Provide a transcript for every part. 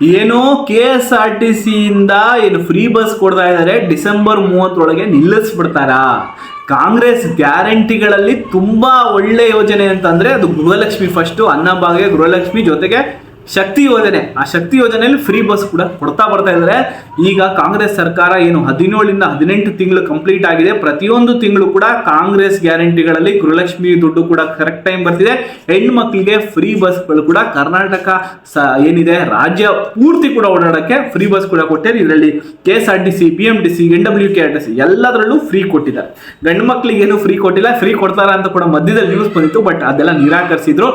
ಏನು K S R T ಸಿಯಿಂದ ಏನು ಫ್ರೀ ಬಸ್ ಕೊಡ್ತಾ ಇದ್ದಾರೆ ಡಿಸೆಂಬರ್ ಮೂವತ್ತೊಳಗೆ ನಿಲ್ಲಿಸ್ಬಿಡ್ತಾರಾ? ಕಾಂಗ್ರೆಸ್ ಗ್ಯಾರಂಟಿಗಳಲ್ಲಿ ತುಂಬಾ ಒಳ್ಳೆ ಯೋಜನೆ ಅಂತಂದ್ರೆ ಅದು ಗೃಹಲಕ್ಷ್ಮಿ ಫಸ್ಟ್ ಅನ್ನಭಾಗ್ಯ ಗೃಹಲಕ್ಷ್ಮಿ ಜೊತೆಗೆ ಶಕ್ತಿ ಯೋಜನೆ. ಆ ಶಕ್ತಿ ಯೋಜನೆಯಲ್ಲಿ ಫ್ರೀ ಬಸ್ ಕೂಡ ಕೊಡ್ತಾ ಬರ್ತಾ ಇದ್ದಾರೆ. ಈಗ ಕಾಂಗ್ರೆಸ್ ಸರ್ಕಾರ ಏನು ಹದಿನೇಳರಿಂದ ಹದಿನೆಂಟು ತಿಂಗಳು ಕಂಪ್ಲೀಟ್ ಆಗಿದೆ. ಪ್ರತಿಯೊಂದು ತಿಂಗಳು ಕೂಡ ಕಾಂಗ್ರೆಸ್ ಗ್ಯಾರಂಟಿಗಳಲ್ಲಿ ಗೃಹಲಕ್ಷ್ಮಿ ದುಡ್ಡು ಕೂಡ ಕರೆಕ್ಟ್ ಟೈಮ್ ಬರ್ತಿದೆ. ಹೆಣ್ಣು ಮಕ್ಕಳಿಗೆ ಫ್ರೀ ಬಸ್ಗಳು ಕೂಡ ಕರ್ನಾಟಕ ಏನಿದೆ, ರಾಜ್ಯ ಪೂರ್ತಿ ಕೂಡ ಓಡಾಡಕ್ಕೆ ಫ್ರೀ ಬಸ್ ಕೂಡ ಕೊಟ್ಟಿದೆ. ಇದರಲ್ಲಿ K S R T C B M T C N W K R T C ಎಲ್ಲದರಲ್ಲೂ ಫ್ರೀ ಕೊಟ್ಟಿದ್ದಾರೆ ಗಂಡು ಮಕ್ಕಳಿಗೆ ಏನು ಫ್ರೀ ಕೊಟ್ಟಿಲ್ಲ. ಫ್ರೀ ಕೊಡ್ತಾರ ಅಂತ ಕೂಡ ಮಧ್ಯದಲ್ಲಿ ನ್ಯೂಸ್ ಬಂದಿತ್ತು ಬಟ್ ಅದೆಲ್ಲ ನಿರಾಕರಿಸಿದ್ರು.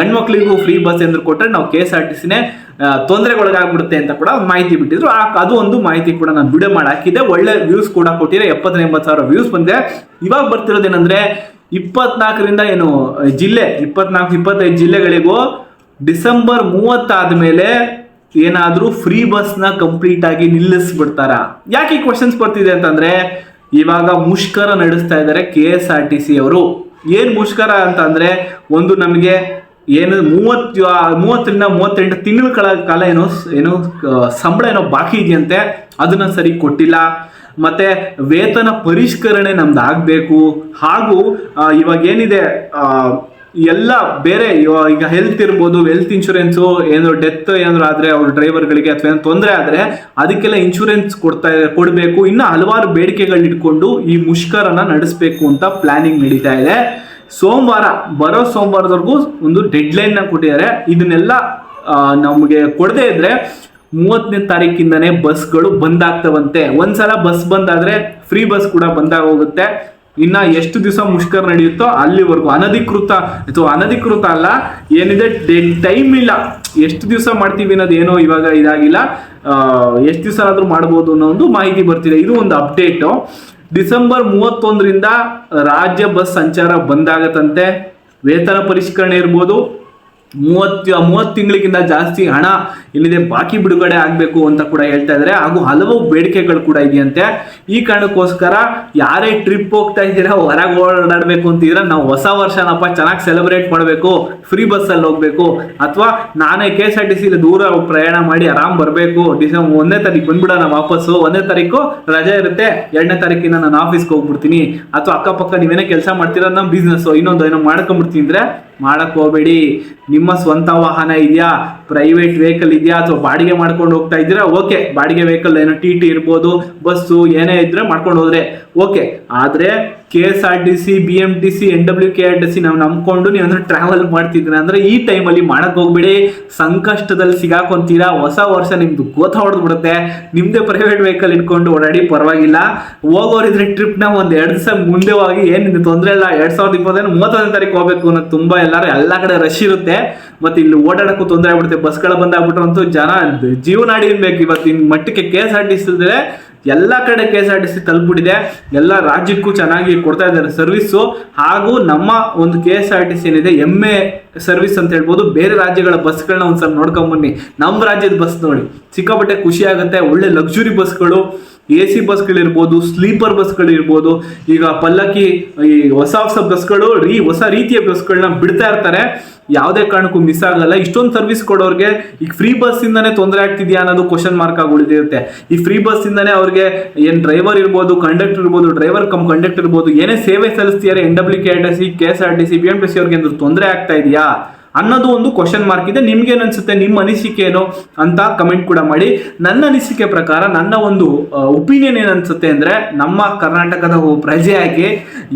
ಗಂಡು ಮಕ್ಕಳಿಗೂ ಫ್ರೀ ಬಸ್ ಎಂದ್ರು ಕೊಟ್ಟರೆ ನಾವು ಕೆ ಆರ್ ಟಿ ಸಿನೇ ತೊಂದರೆಗೊಳಗಾಗ್ಬಿಡುತ್ತೆ ಅಂತ ಕೂಡ ಮಾಹಿತಿ ಬಿಟ್ಟಿದ್ರು. ಆ, ಅದು ಒಂದು ಮಾಹಿತಿ ಕೂಡ ನಾನು ವಿಡಿಯೋ ಮಾಡಿ ಹಾಕಿದ್ದೆ ಒಳ್ಳೆ ವ್ಯೂಸ್ ಕೂಡ ಕೊಟ್ಟಿದೆ. ಎಪ್ಪತ್ತನೇ ಎಂಬತ್ತು ಸಾವಿರ ವ್ಯೂಸ್ ಬಂದಿದೆ. ಇವಾಗ ಬರ್ತಿರೋದೇನೆಂದ್ರೆ, ಇಪ್ಪತ್ನಾಲ್ಕರಿಂದ ಏನು, ಜಿಲ್ಲೆ, ಇಪ್ಪತ್ನಾಲ್ಕು, ಇಪ್ಪತ್ತೈದು ಜಿಲ್ಲೆಗಳಿಗೂ ಡಿಸೆಂಬರ್ ಮೂವತ್ತಾದ ಮೇಲೆ ಏನಾದರೂ ಫ್ರೀ ಬಸ್ನ ಕಂಪ್ಲೀಟ್ ಆಗಿ ನಿಲ್ಲಿಸ್ಬಿಡ್ತಾರ? ಯಾಕೆ ಈ ಕ್ವಶನ್ಸ್ ಬರ್ತಿದೆ ಅಂತಂದ್ರೆ, ಇವಾಗ ಮುಷ್ಕರ ನಡೆಸ್ತಾ ಇದ್ದಾರೆ K S R T C ಅವರು. ಏನು ಮುಷ್ಕರ ಅಂತಂದ್ರೆ, ಒಂದು ನಮಗೆ ಏನು ಮೂವತ್ತು ಮೂವತ್ತರಿಂದ ಮೂವತ್ತೆಂಟು ತಿಂಗಳ ಕಾಲ ಏನೋ ಏನೋ ಸಂಬಳ ಏನೋ ಬಾಕಿ ಇದೆಯಂತೆ, ಅದನ್ನ ಸರಿ ಕೊಟ್ಟಿಲ್ಲ. ಮತ್ತೆ ವೇತನ ಪರಿಷ್ಕರಣೆ ನಮ್ದು ಆಗಬೇಕು. ಹಾಗೂ ಇವಾಗ ಏನಿದೆ ಎಲ್ಲ ಬೇರೆ ಈಗ ಹೆಲ್ತ್ ಇರ್ಬೋದು ಹೆಲ್ತ್ ಇನ್ಶೂರೆನ್ಸು ಏನಾದ್ರು ಡೆತ್ ಏನಾದ್ರು ಆದ್ರೆ ಅವ್ರ ಡ್ರೈವರ್ಗಳಿಗೆ ಅಥವಾ ಏನು ತೊಂದರೆ ಆದ್ರೆ ಅದಕ್ಕೆಲ್ಲ ಇನ್ಶೂರೆನ್ಸ್ ಕೊಡ್ತಾ, ಕೊಡಬೇಕು. ಇನ್ನು ಹಲವಾರು ಬೇಡಿಕೆಗಳನ್ನ ಇಟ್ಕೊಂಡು ಈ ಮುಷ್ಕರನ ನಡೆಸಬೇಕು ಅಂತ ಪ್ಲಾನಿಂಗ್ ನಡೀತಾ ಇದೆ. ಸೋಮವಾರ, ಬರೋ ಸೋಮವಾರದವರೆಗೂ ಒಂದು ಡೆಡ್ ಲೈನ್ನ ಕೊಟ್ಟಿದ್ದಾರೆ. ಇದನ್ನೆಲ್ಲ ನಮಗೆ ಕೊಡದೇ ಇದ್ರೆ ಮೂವತ್ತನೇ ತಾರೀಕಿಂದನೇ ಬಸ್ಗಳು ಬಂದ್ ಆಗ್ತವಂತೆ ಒಂದ್ಸಲ ಬಸ್ ಬಂದಾದ್ರೆ ಫ್ರೀ ಬಸ್ ಕೂಡ ಬಂದಾಗ ಹೋಗುತ್ತೆ. ಇನ್ನ ಎಷ್ಟು ದಿವಸ ಮುಷ್ಕರ ನಡೆಯುತ್ತೋ ಅಲ್ಲಿವರೆಗೂ ಅನಧಿಕೃತ ಅಥವಾ ಅನಧಿಕೃತ ಅಲ್ಲ, ಏನಿದೆ ಟೈಮ್ ಇಲ್ಲ. ಎಷ್ಟು ದಿವಸ ಮಾಡ್ತೀವಿ ಅನ್ನೋದು ಏನೋ ಇವಾಗ ಇದಾಗಿಲ್ಲ. ಎಷ್ಟು ದಿವಸ ಆದ್ರೂ ಮಾಡ್ಬೋದು ಅನ್ನೋ ಒಂದು ಮಾಹಿತಿ ಬರ್ತಿದೆ. ಇದು ಒಂದು ಅಪ್ಡೇಟು ಡಿಸೆಂಬರ್ ಮೂವತ್ತೊಂದರಿಂದ ರಾಜ್ಯ ಬಸ್ ಸಂಚಾರ ಬಂದಾಗತ್ತಂತೆ ವೇತನ ಪರಿಷ್ಕರಣೆ ಇರ್ಬೋದು. ಮೂವತ್ತು ಮೂವತ್ತು ತಿಂಗಳಿಗಿಂತ ಜಾಸ್ತಿ ಹಣ ಇಲ್ಲಿದೆ ಬಾಕಿ ಬಿಡುಗಡೆ ಆಗಬೇಕು ಅಂತ ಕೂಡ ಹೇಳ್ತಾ ಇದ್ದಾರೆ. ಹಾಗೂ ಹಲವು ಬೇಡಿಕೆಗಳು ಕೂಡ ಇದೆಯಂತೆ. ಈ ಕಾರಣಕ್ಕೋಸ್ಕರ ಯಾರೇ ಟ್ರಿಪ್ ಹೋಗ್ತಾ ಇದ್ದೀರಾ, ಹೊರಗೆ ಓಡಾಡಬೇಕು ಅಂತಿದ್ರೆ ನಾವು ಹೊಸ ವರ್ಷನಪ್ಪ ಚೆನ್ನಾಗಿ ಸೆಲೆಬ್ರೇಟ್ ಮಾಡಬೇಕು. ಫ್ರೀ ಬಸ್ಸಲ್ಲಿ ಹೋಗಬೇಕು. ಅಥವಾ ನಾನೇ ಕೆ ಎಸ್ ಆರ್ ಟಿ ಸಿಲಿ ದೂರ ಪ್ರಯಾಣ ಮಾಡಿ ಆರಾಮ್ ಬರಬೇಕು. ಡಿಸೆಂಬರ್ ಒಂದನೇ ತಾರೀಕು ಬಂದ್ಬಿಡೋಣ ವಾಪಸ್ಸು. ಒಂದನೇ ತಾರೀಕು ರಜೆ ಇರುತ್ತೆ. ಎರಡನೇ ತಾರೀಕಿನ ನಾನು ಆಫೀಸ್ಗೆ ಹೋಗ್ಬಿಡ್ತೀನಿ. ಅಥವಾ ಅಕ್ಕಪಕ್ಕ ನೀವೇನೇ ಕೆಲಸ ಮಾಡ್ತೀರಾ ನಮ್ಮ ಬಿಸ್ನೆಸ್ಸು ಇನ್ನೊಂದು ಏನೋ ಮಾಡ್ಕೊಂಡ್ಬಿಡ್ತೀನಿ ಅಂದರೆ ಮಾಡಕ್ಕೆ ಹೋಗ್ಬೇಡಿ. ನಿಮ್ಮ ಸ್ವಂತ ವಾಹನ ಇದೆಯಾ? ಪ್ರೈವೇಟ್ ವೆಹಿಕಲ್ ಇದೆಯಾ? ಅಥವಾ ಬಾಡಿಗೆ ಮಾಡ್ಕೊಂಡು ಹೋಗ್ತಾ ಇದ್ದೀರಾ? ಓಕೆ ಬಾಡಿಗೆ ವೆಹಿಕಲ್ ಏನೋ ಟಿ ಟಿ ಇರ್ಬೋದು ಬಸ್ಸು ಏನೇ ಇದ್ರೆ ಮಾಡ್ಕೊಂಡು ಹೋದ್ರೆ. ಓಕೆ ಆದ್ರೆ K S R T C B M T C N W K R T C ನಾವು ನಂಬ್ಕೊಂಡು ನೀವು ಅಂದ್ರೆ ಟ್ರಾವೆಲ್ ಮಾಡ್ತಿದ್ರೆ ಅಂದ್ರೆ ಈ ಟೈಮಲ್ಲಿ ಮಾಡಕ್ ಹೋಗ್ಬೇಡಿ. ಸಂಕಷ್ಟದಲ್ಲಿ ಸಿಗಾಕೊಂತೀರಾ? ಹೊಸ ವರ್ಷ ನಿಮ್ದು ಗೋತ ಹೊಡೆದು ಬಿಡುತ್ತೆ ನಿಮ್ದೇ ಪ್ರೈವೇಟ್ ವೆಹಿಕಲ್ ಇಟ್ಕೊಂಡು ಓಡಾಡಿ ಪರವಾಗಿಲ್ಲ. ಹೋಗೋರಿದ್ರೆ ಟ್ರಿಪ್ನ ಒಂದು ಎರಡು ದಿವಸ ಮುಂದೆ ಹೋಗಿ ಏನಿದೆ ತೊಂದರೆ ಇಲ್ಲ. ಎರಡು ಸಾವಿರದ ಇಪ್ಪತ್ತೈದು ಮೂವತ್ತೊಂದನೇ ತಾರೀಕು ಹೋಗ್ಬೇಕು ಅನ್ನೋದು ತುಂಬಾ ಎಲ್ಲರೂ, ಎಲ್ಲಾ ಕಡೆ ರಶ್ ಇರುತ್ತೆ. ಮತ್ತೆ ಇಲ್ಲಿ ಓಡಾಡಕ್ಕೂ ತೊಂದರೆ ಆಗ್ಬಿಡುತ್ತೆ. ಬಸ್ಗಳ ಬಂದಾಗ್ಬಿಟ್ರು ಅಂತೂ ಜನ ಜೀವನಾಡಿ ಇವತ್ತು ಇವತ್ತಿನ ಮಟ್ಟಕ್ಕೆ K S R T C ಎಲ್ಲ ಕಡೆ K S R T C ತಲುಪಿಬಿಟ್ಟಿದೆ. ಎಲ್ಲ ರಾಜ್ಯಕ್ಕೂ ಚೆನ್ನಾಗಿ ಕೊಡ್ತಾ ಇದ್ದಾರೆ ಸರ್ವಿಸ್ಸು. ಹಾಗೂ ನಮ್ಮ ಒಂದು K S R T C ಏನಿದೆ ಎಂ ಎ ಸರ್ವಿಸ್ ಅಂತ ಹೇಳ್ಬೋದು, ಬೇರೆ ರಾಜ್ಯಗಳ ಬಸ್ಗಳನ್ನ ಒಂದ್ಸಲ ನೋಡ್ಕೊಂಬನ್ನಿ ನಮ್ಮ ರಾಜ್ಯದ ಬಸ್ ನೋಡಿ. ಸಿಕ್ಕಾಪಟ್ಟೆ ಖುಷಿ ಆಗುತ್ತೆ. ಒಳ್ಳೆ ಲಕ್ಸುರಿ ಬಸ್ಗಳು ಎ ಸಿ ಬಸ್ಗಳಿರ್ಬೋದು ಸ್ಲೀಪರ್ ಬಸ್ಗಳಿರ್ಬೋದು. ಈಗ ಪಲ್ಲಕ್ಕಿ, ಈ ಹೊಸ ಹೊಸ ಬಸ್ಗಳು, ರೀ, ಹೊಸ ರೀತಿಯ ಬಸ್ಗಳನ್ನ ಬಿಡ್ತಾ ಇರ್ತಾರೆ. ಯಾವುದೇ ಕಾರಣಕ್ಕೂ ಮಿಸ್ ಆಗಲ್ಲ. ಇಷ್ಟೊಂದು ಸರ್ವಿಸ್ ಕೊಡೋರಿಗೆ ಈಗ ಫ್ರೀ ಬಸ್ ಇಂದಾನೆ ತೊಂದರೆ ಆಗ್ತಿದ್ಯಾ ಅನ್ನೋದು ಕ್ವಶನ್ ಮಾರ್ಕ್ ಆಗಿ ಉಳಿದಿರುತ್ತೆ. ಈ ಫ್ರೀ ಬಸ್ ಇಂದಾನೆ ಅವ್ರಿಗೆ ಏನ್ ಡ್ರೈವರ್ ಇರ್ಬೋದು ಕಂಡಕ್ಟರ್ ಇರ್ಬೋದು ಡ್ರೈವರ್ ಕಮ್ ಕಂಡಕ್ಟರ್ ಇರ್ಬೋದು, ಏನೇ ಸೇವೆ ಸಲ್ಲಿಸ್ತಿದ್ದಾರೆ N W K R T C K S R T C B M T C ಅವ್ರಿಗೆ ತೊಂದರೆ ಆಗ್ತಾ ಇದೆಯಾ? ಅನ್ನೋದು ಒಂದು ಕ್ವಶನ್ ಮಾರ್ಕ್ ಇದೆ. ನಿಮ್ಗೆ ಅನ್ಸುತ್ತೆ ನಿಮ್ಮ ಅನಿಸಿಕೆ ಏನು ಅಂತ ಕಮೆಂಟ್ ಕೂಡ ಮಾಡಿ. ನನ್ನ ಅನಿಸಿಕೆ ಪ್ರಕಾರ ನನ್ನ ಒಂದು ಒಪಿನಿಯನ್ ಏನ್ ಅನ್ಸುತ್ತೆ ಅಂದ್ರೆ ನಮ್ಮ ಕರ್ನಾಟಕದ ಪ್ರಜೆಯಾಗಿ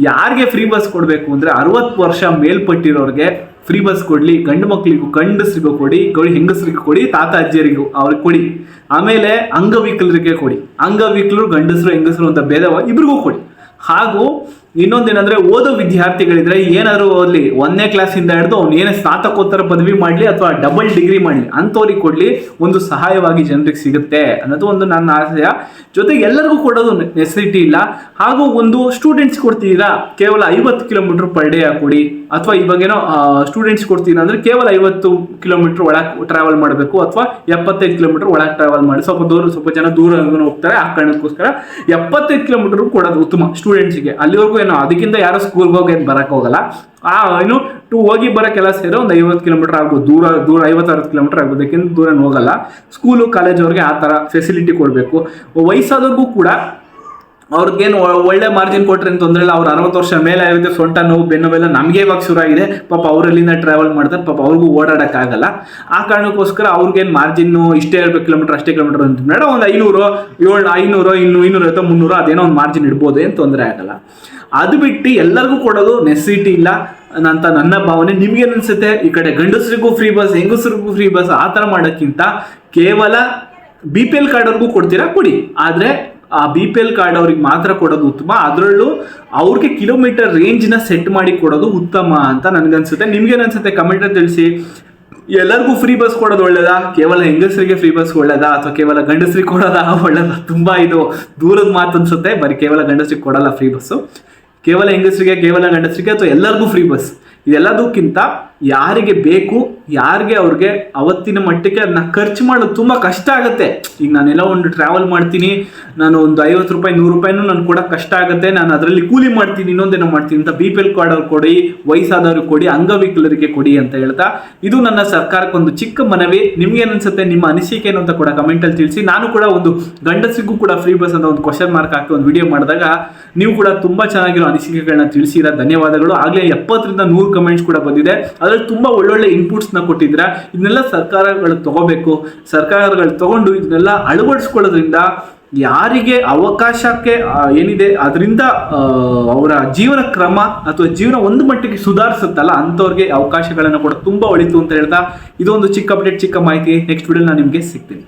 ಯಾರಿಗೆ ಫ್ರೀ ಬಸ್ ಕೊಡಬೇಕು ಅಂದ್ರೆ ಅರವತ್ತು ವರ್ಷ ಮೇಲ್ಪಟ್ಟಿರೋರಿಗೆ ಫ್ರೀ ಬಸ್ ಕೊಡ್ಲಿ. ಗಂಡು ಮಕ್ಕಳಿಗೂ ಗಂಡಸರಿಗೂ ಕೊಡಿ ಕೊಡಿ ಹೆಂಗಸರಿಗೂ ಕೊಡಿ, ತಾತ ಅಜ್ಜಿಯರಿಗೂ ಅವ್ರಿಗೆ ಕೊಡಿ. ಆಮೇಲೆ ಅಂಗವಿಕಲರಿಗೆ ಕೊಡಿ. ಅಂಗವಿಕಲರು, ಗಂಡಸರು, ಹೆಂಗಸರು ಅಂತ ಭೇದವ ಇಬ್ರಿಗೂ ಕೊಡಿ. ಹಾಗೂ ಇನ್ನೊಂದೇನಂದ್ರೆ ಓದೋ ವಿದ್ಯಾರ್ಥಿಗಳಿದ್ರೆ ಏನಾದ್ರು ಅಲ್ಲಿ ಒಂದನೇ ಕ್ಲಾಸಿಂದ ಹಿಡಿದು ಅವ್ನು ಏನೇ ಸ್ನಾತಕೋತ್ತರ ಪದವಿ ಮಾಡಲಿ ಅಥವಾ ಡಬಲ್ ಡಿಗ್ರಿ ಮಾಡಲಿ ಅಂಥವ್ರಿಗೆ ಕೊಡ್ಲಿ ಒಂದು ಸಹಾಯವಾಗಿ ಜನರಿಗೆ ಸಿಗುತ್ತೆ ಅನ್ನೋದು ಒಂದು ನನ್ನ ಆಶಯ ಜೊತೆಗೆ ಎಲ್ಲರಿಗೂ ಕೊಡೋದು ನೆಸೆಸಿಟಿ ಇಲ್ಲ. ಹಾಗೂ ಒಂದು ಸ್ಟೂಡೆಂಟ್ಸ್ ಕೊಡ್ತೀರಾ, ಕೇವಲ ಐವತ್ತು ಕಿಲೋಮೀಟರ್ ಪರ್ ಡೇ ಕೊಡಿ. ಅಥವಾ ಇವಾಗೇನೋ ಸ್ಟೂಡೆಂಟ್ಸ್ ಕೊಡ್ತೀರಾ ಅಂದ್ರೆ ಕೇವಲ ಐವತ್ತು ಕಿಲೋಮೀಟರ್ ಒಳಗೆ ಟ್ರಾವೆಲ್ ಮಾಡಬೇಕು ಅಥವಾ ಎಪ್ಪತ್ತೈದು ಕಿಲೋಮೀಟರ್ ಒಳಗೆ ಟ್ರಾವೆಲ್ ಮಾಡಿ. ಸ್ವಲ್ಪ ದೂರ, ಸ್ವಲ್ಪ ಜನ ದೂರ ಹೋಗ್ತಾರೆ ಆ ಕಾರಣಕ್ಕೋಸ್ಕರ ಎಪ್ಪತ್ತೈದು ಕಿಲೋಮೀಟರ್ ಕೊಡೋದು ಉತ್ತಮ ಸ್ಟೂಡೆಂಟ್ಸ್ಗೆ ಅಲ್ಲಿವರೆಗೂ ಏನೋ ಅದಕ್ಕಿಂತ ಯಾರು ಸ್ಕೂಲ್ಗೆ ಹೋಗಿ ಏನು ಬರಕ್ಕೆ ಹೋಗಲ್ಲ. ಆ ಏನು ಟು ಹೋಗಿ ಬರೋ ಕೆಲಸ ಇರೋ ಒಂದು ಐವತ್ತು ಕಿಲೋಮೀಟರ್ ಆಗ್ಬೋದು, ದೂರ ದೂರ ಐವತ್ತು ಅರವತ್ತು ಕಿಲೋಮೀಟರ್ ಆಗ್ಬೋದು ಯಾಕೆಂದ್ರೆ ದೂರ ಹೋಗಲ್ಲ. ಸ್ಕೂಲು ಕಾಲೇಜ್ ಅವ್ರಿಗೆ ಆ ಥರ ಫೆಸಿಲಿಟಿ ಕೊಡಬೇಕು. ವಯಸ್ಸಾದವ್ರಿಗೂ ಕೂಡ ಅವ್ರಿಗೇನು ಒಳ್ಳೆ ಮಾರ್ಜಿನ್ ಕೊಟ್ರೆ ಅಂತ ತೊಂದರೆ ಇಲ್ಲ. ಅವ್ರು ಅರವತ್ತು ವರ್ಷ ಮೇಲೆ ಆಗಿದೆ ಸೊಂಟ ನೋವು, ಬೆನ್ನು ನಮಗೆ ಇವಾಗ ಶುರು ಆಗಿದೆ ಪಾಪ ಅವರಲ್ಲಿಂದ ಟ್ರಾವೆಲ್ ಮಾಡ್ತಾರೆ. ಪಾಪ ಅವ್ರಿಗೂ ಓಡಾಡೋಕ್ಕಾಗಲ್ಲ ಆ ಕಾರಣಕ್ಕೋಸ್ಕರ ಅವ್ರಿಗೇನು ಮಾರ್ಜಿನ್ನು ಇಷ್ಟೇ ಇರಬೇಕು ಕಿಲೋಮೀಟರ್ ಅಷ್ಟೇ ಕಿಲೋಮೀಟರ್ ಅಂತ. ಮೇಡಮ್ ಒಂದು ಐನೂರು, ಏಳು, ಐನೂರು, ಇನ್ನು ಇನ್ನೂರು ಐವತ್ತು ಮುನ್ನೂರು, ಅದೇನೋ ಒಂದು ಮಾರ್ಜಿನ್ ಇಡ್ಬೋದು. ಏನು ತೊಂದರೆ ಆಗಲ್ಲ. ಅದು ಬಿಟ್ಟು ಎಲ್ಲರಿಗೂ ಕೊಡೋದು ನೆಸಿಟಿ ಇಲ್ಲ. ಅಂತ ನನ್ನ ಭಾವನೆ. ನಿಮ್ಗೆ ಅನ್ಸುತ್ತೆ ಈ ಕಡೆ ಗಂಡಸರಿಗೂ ಫ್ರೀ ಬಸ್ ಹೆಂಗಸರಿಗೂ ಫ್ರೀ ಬಸ್ ಆ ಥರ ಮಾಡೋಕ್ಕಿಂತ ಕೇವಲ ಬಿ ಪಿ ಎಲ್ ಕಾರ್ಡ್ ಅವ್ರಿಗೂ ಕೊಡ್ತೀರಾ? ಕೊಡಿ. ಆದರೆ ಆ ಬಿ ಪಿ ಎಲ್ ಕಾರ್ಡ್ ಅವ್ರಿಗೆ ಮಾತ್ರ ಕೊಡೋದು ಉತ್ತಮ. ಅದರಲ್ಲೂ ಅವ್ರಿಗೆ ಕಿಲೋಮೀಟರ್ ರೇಂಜ್ನ ಸೆಟ್ ಮಾಡಿ ಕೊಡೋದು ಉತ್ತಮ ಅಂತ ನನಗನ್ಸುತ್ತೆ. ನಿಮ್ಗೇನನ್ಸುತ್ತೆ? ಕಮೆಂಟ್ ತಿಳಿಸಿ. ಎಲ್ಲರಿಗೂ ಫ್ರೀ ಬಸ್ ಕೊಡೋದು ಒಳ್ಳೇದಾ? ಕೇವಲ ಹೆಂಗಸರಿಗೆ ಫ್ರೀ ಬಸ್ ಒಳ್ಳೇದಾ? ಅಥವಾ ಕೇವಲ ಗಂಡಸರಿಗೆ ಕೊಡೋದಾ? ಒಳ್ಳೇದಾ? ತುಂಬಾ ಇದು ದೂರದ ಮಾತು ಅನ್ಸುತ್ತೆ. ಬರೀ ಕೇವಲ ಗಂಡಸರಿಗೆ ಕೊಡಲ್ಲ ಫ್ರೀ ಬಸ್ಸು ಕೇವಲ ಹೆಂಗಸರಿಗೆ, ಕೇವಲ ಗಂಡಸರಿಗೆ ಅಥವಾ ಎಲ್ಲರಿಗೂ ಫ್ರೀ ಬಸ್ ಇದೆಲ್ಲದಕ್ಕಿಂತ ಯಾರಿಗೆ ಬೇಕು, ಯಾರಿಗೆ ಅವ್ರಿಗೆ ಅವತ್ತಿನ ಮಟ್ಟಕ್ಕೆ ಅದನ್ನ ಖರ್ಚು ಮಾಡೋದು ತುಂಬ ಕಷ್ಟ ಆಗುತ್ತೆ. ಈಗ ನಾನೆಲ್ಲ ಒಂದು ಟ್ರಾವೆಲ್ ಮಾಡ್ತೀನಿ, ನಾನು ಒಂದು ಐವತ್ತು ರೂಪಾಯಿ, ನೂರು ರೂಪಾಯಿನೂ ನಾನು ಕೂಡ ಕಷ್ಟ ಆಗುತ್ತೆ. ನಾನು ಅದರಲ್ಲಿ ಕೂಲಿ ಮಾಡ್ತೀನಿ, ಇನ್ನೊಂದೇನೋ ಮಾಡ್ತೀನಿ ಅಂತ ಬಿ ಪಿ ಎಲ್ ಕಾರ್ಡ್ ಅವ್ರು ಕೊಡಿ ವಯಸ್ಸಾದವ್ರಿಗೆ ಕೊಡಿ, ಅಂಗವಿಕಲರಿಗೆ ಕೊಡಿ ಅಂತ ಹೇಳ್ತಾ, ಇದು ನನ್ನ ಸರ್ಕಾರಕ್ಕೆ ಒಂದು ಚಿಕ್ಕ ಮನವಿ. ನಿಮ್ಗೆ ಅನ್ಸುತ್ತೆ ನಿಮ್ಮ ಅನಿಸಿಕೆ ಏನು ಅಂತ ಕೂಡ ಕಮೆಂಟಲ್ಲಿ ತಿಳಿಸಿ. ನಾನು ಕೂಡ ಒಂದು ಗಂಡಸಿಗೂ ಕೂಡ ಫ್ರೀ ಬಸ್ ಅಂತ ಒಂದು ಕ್ವಶನ್ ಮಾರ್ಕ್ ಹಾಕಿ ಒಂದು ವಿಡಿಯೋ ಮಾಡಿದಾಗ, ನೀವು ಕೂಡ ತುಂಬಾ ಚೆನ್ನಾಗಿರೋ ಅನಿಸಿಕೆಗಳನ್ನ ತಿಳಿಸಿರ ಧನ್ಯವಾದಗಳು. ಆಗಲೇ ಎಪ್ಪತ್ತರಿಂದ ನೂರು ಕಮೆಂಟ್ಸ್ ಕೂಡ ಬಂದಿದೆ. ಅದರಲ್ಲಿ ತುಂಬಾ ಒಳ್ಳೊಳ್ಳೆ ಇನ್ಪುಟ್ಸ್ನ ಕೊಟ್ಟಿದ್ರೆ ಇದನ್ನೆಲ್ಲ ಸರ್ಕಾರಗಳು ತಗೋಬೇಕು. ಸರ್ಕಾರಗಳು ತಗೊಂಡು ಇದನ್ನೆಲ್ಲ ಅಳವಡಿಸ್ಕೊಳ್ಳೋದ್ರಿಂದ ಯಾರಿಗೆ ಅವಕಾಶಕ್ಕೆ ಏನಿದೆ, ಅದರಿಂದ ಅವರ ಜೀವನ ಕ್ರಮ ಅಥವಾ ಜೀವನ ಒಂದು ಮಟ್ಟಿಗೆ ಸುಧಾರಿಸುತ್ತಲ್ಲ, ಅಂಥವ್ರಿಗೆ ಅವಕಾಶಗಳನ್ನು ಕೂಡ ತುಂಬಾ ಒಳಿತು ಅಂತ ಹೇಳ್ತಾ ಇದೊಂದು ಚಿಕ್ಕ ಅಪ್ಡೇಟ್ ಚಿಕ್ಕ ಮಾಹಿತಿ. ನೆಕ್ಸ್ಟ್ ವಿಡಿಯೋ ನಾನು ನಿಮಗೆ ಸಿಗ್ತೀನಿ.